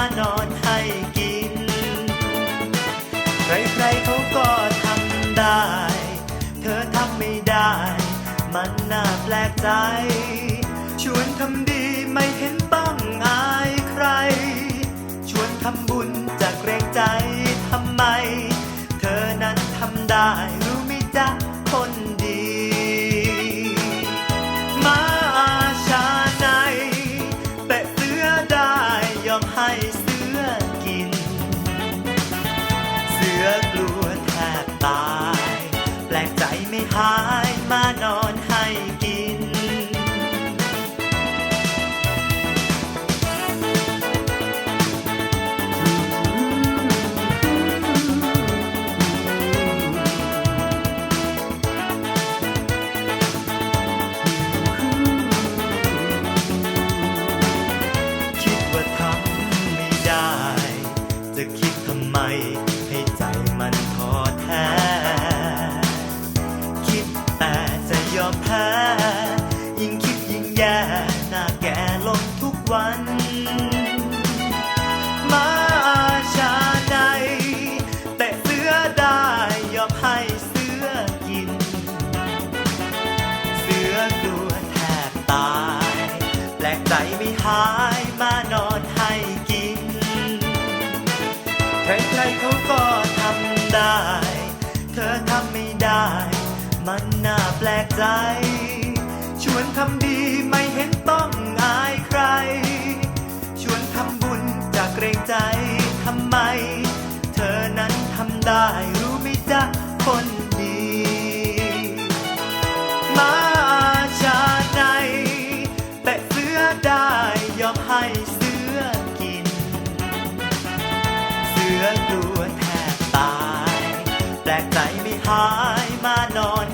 ายมานอนให้กิน ใครๆเขาก็ทำได้ เธอทำไม่ได้ มันน่าแปลกใจ ชวนทำดีไม่เห็นต้องอายใคร ชวนทำบุญจะเกรงใจทำไม เธอนั้นทำได้ ลกใจไม่หาายมานอนให้กิน ใครๆเขาก็ทำได้ เธอทำไม่ได้ มันน่าแปลกใจ ชวนทำดีไม่เห็นต้องอายใคร ชวนทำบุญจากเกรงใจทำไม ให้เสือกิน เสือกลัวแทบตาย แปลกใจไม่หายมานอน